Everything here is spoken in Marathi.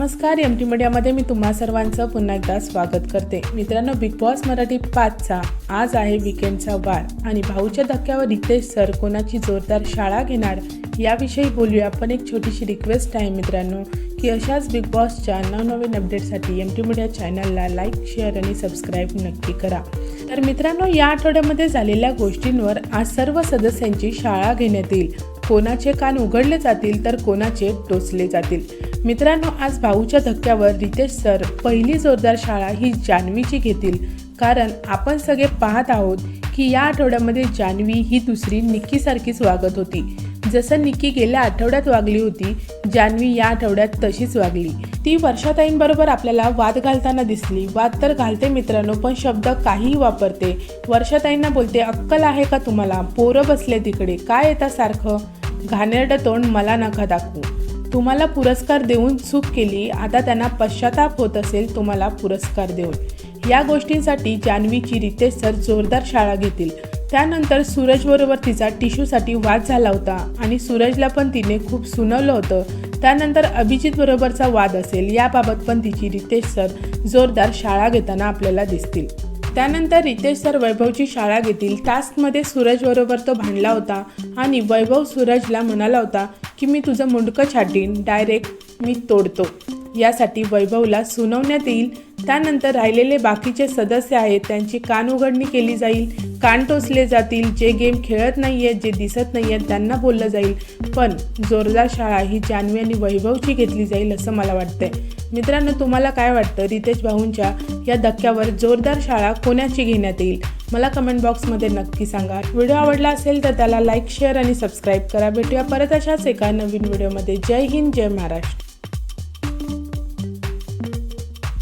नमस्कार एम टी मीडियामध्ये मी तुम्हा सर्वांचं पुन्हा एकदा स्वागत करते. मित्रांनो बिग बॉस मराठी पाचचा आज आहे विकेंडचा वार. आणि भाऊच्या धक्क्यावर रितेश सर कोणाची जोरदार शाळा घेणार याविषयी बोलूया. पण एक छोटीशी रिक्वेस्ट आहे मित्रांनो की अशाच बिग बॉसच्या नवनवीन अपडेटसाठी एम टी मीडिया चॅनलला लाईक शेअर आणि सबस्क्राईब नक्की करा. तर मित्रांनो या आठवड्यामध्ये झालेल्या गोष्टींवर आज सर्व सदस्यांची शाळा घेण्यात येईल. कोणाचे कान उघडले जातील तर कोणाचे टोचले जातील. मित्रांनो आज भाऊच्या धक्क्यावर रितेश सर पहिली जोरदार शाळा ही जान्हवीची घेतील. कारण आपण सगळे पाहत आहोत की या आठवड्यामध्ये जान्हवी ही दुसरी निक्कीसारखीच वागत होती. जसं निक्की गेल्या आठवड्यात वागली होती जान्हवी या आठवड्यात तशीच वागली. ती वर्षाताईंबरोबर आपल्याला वाद घालताना दिसली. वाद तर घालते मित्रांनो पण शब्द काहीही वापरते. वर्षाताईंना बोलते अक्कल आहे का तुम्हाला? पोरं बसले तिकडे. काय येता सारखं? घाणेरडं तोंड मला नका दाखवू. तुम्हाला पुरस्कार देऊन चूक केली आता त्यांना पश्चाताप होत असेल तुम्हाला पुरस्कार देऊन. या गोष्टींसाठी जान्हवीची रितेश सर जोरदार शाळा घेतील. त्यानंतर सूरजबरोबर तिचा टिश्यूसाठी वाद झाला होता आणि सूरजला पण तिने खूप सुनवलं होतं. त्यानंतर अभिजितबरोबरचा वाद असेल याबाबत पण तिची रितेश सर जोरदार शाळा घेताना आपल्याला दिसतील. त्यानंतर रितेश सर वैभवची शाळा घेतील. टास्कमध्ये सूरजबरोबर तो भांडला होता आणि वैभव सूरजला म्हणाला होता की मी तुझं मुंडकं छाटीन. डायरेक्ट मी तोडतो. यासाठी वैभवला सुनावण्यात येईल. त्यानंतर राहिलेले बाकीचे सदस्य आहेत त्यांची कान उघडणी केली जाईल. कान टोचले जातील. जे गेम खेळत नाही आहेत जे दिसत नाही आहेत त्यांना बोललं जाईल. पण जोरदार शाळा ही जान्हवी आणि वैभवची घेतली जाईल असं मला वाटतंय. मित्रांनो तुम्हाला काय वाटतं? रितेश भाऊंच्या या धक्क्यावर जोरदार शाळा कोणाची घेण्यात येईल? मला कमेंट बॉक्समध्ये नक्की सांगा. व्हिडिओ आवडला असेल तर त्याला लाईक शेअर आणि सबस्क्राईब करा. भेटूया परत अशाच एका नवीन व्हिडिओमध्ये जय हिंद जय महाराष्ट्र.